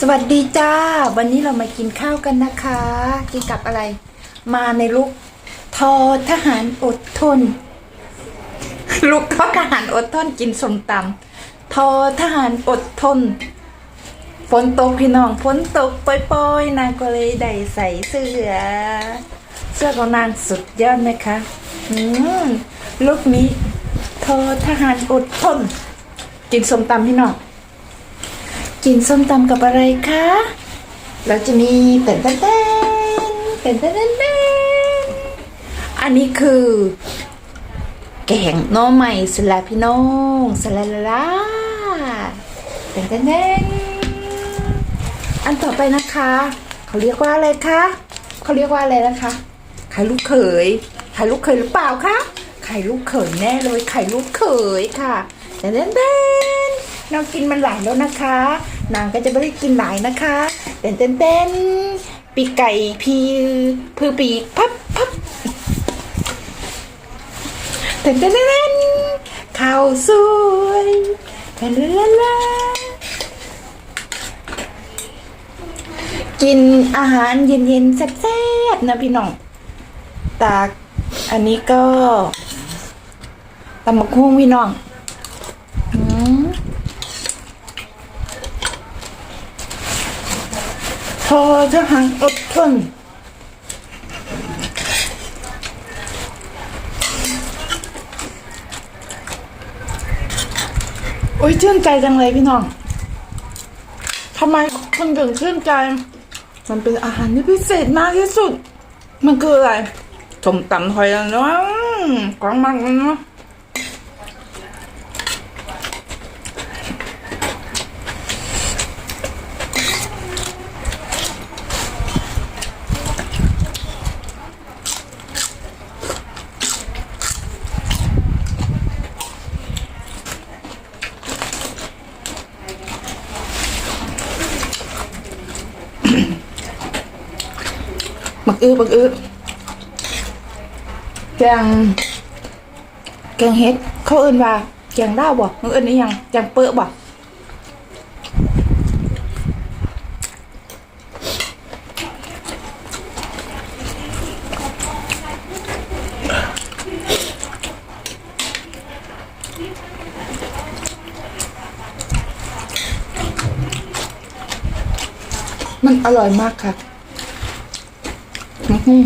สวัสดีจ้า วันนี้เรามากินข้าวกันนะคะ กินกับอะไร มาในลุกทอทหารอดทน ลุกทอทหารอดทนกินสมตำทอทหารอดทนฝนตกพี่น้องฝนตกปล่อยๆนางก็เลยได้ใส่เสื้อ เสื้อของนางสุดยอดไหมคะอืมลุกนี้ทอทหารอดทน กินสมตำพี่น้อง กินส้มตำกับอะไรคะ เราจะมีเป็นเต้นเต้นเป็นเต้นเต้นเต้นอันนี้คือ แกงน้อใหม่สลัดพี่น้องสลัดละลาเป็นเต้นเต้นอันต่อไปนะคะ เขาเรียกว่าอะไรคะเขาเรียกว่าอะไรนะคะไข่ลูกเขยไข่ลูกเขยหรือเปล่าคะไข่ลูกเขยแน่เลยไข่ลูกเขยค่ะเต้นเต้น น้องกินมันหลายแล้วนะคะนางก็จะไม่ได้กินหลายนะคะเต้นเต้นเต้นปีกไก่พีพือปีกพับพับเต้นเต้นเต้นเต้นข้าวสวยลาลาลาลากินอาหารเย็นๆแซ่บๆนะพี่น้องตากอันนี้ก็ตำมะคุ้งพี่น้องอืม พอทหารอดทนโอ้ยชื่นใจจังเลยพี่น้องทำไมคนถึงชื่นใจ มันเป็นอาหารที่พิเศษมากที่สุด มันคืออะไรสมตำไทยอะเนาะกว้างมากเลยเนาะ บักอื้อบักอื้อแกงแกงเฮ็ด เขาเอิ้นว่าแกงดาวบ่เขาเอิ้นนี่ยังแกงเปื้อบ่มันอร่อยมากค่ะ อืม